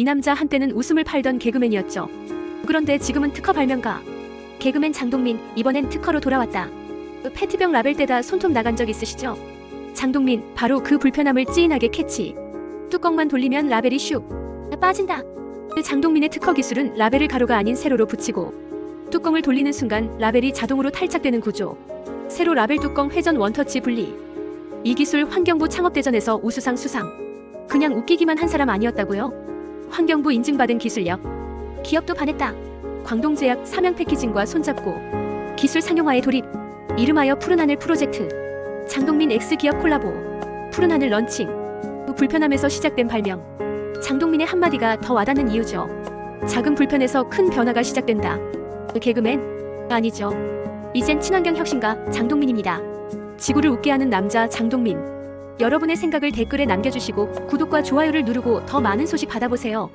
이 남자 한때는 웃음을 팔던 개그맨이었죠. 그런데 지금은 특허 발명가. 개그맨 장동민 이번엔 특허로 돌아왔다. 페트병 라벨 떼다 손톱 나간 적 있으시죠? 장동민 바로 그 불편함을 찌인하게 캐치. 뚜껑만 돌리면 라벨이 슉 빠진다. 장동민의 특허 기술은 라벨을 가로가 아닌 세로로 붙이고 뚜껑을 돌리는 순간 라벨이 자동으로 탈착되는 구조. 세로 라벨 뚜껑 회전 원터치 분리. 이 기술 환경부 창업대전에서 우수상 수상. 그냥 웃기기만 한 사람 아니었다고요? 환경부 인증받은 기술력. 기업도 반했다. 광동제약 사명 패키징과 손잡고 기술 상용화에 돌입. 이름하여 푸른하늘 프로젝트. 장동민 X기업 콜라보. 푸른하늘 런칭. 그 불편함에서 시작된 발명. 장동민의 한마디가 더 와닿는 이유죠. 작은 불편에서 큰 변화가 시작된다. 개그맨? 아니죠. 이젠 친환경 혁신가 장동민입니다. 지구를 웃게 하는 남자 장동민. 여러분의 생각을 댓글에 남겨주시고 구독과 좋아요를 누르고 더 많은 소식 받아보세요.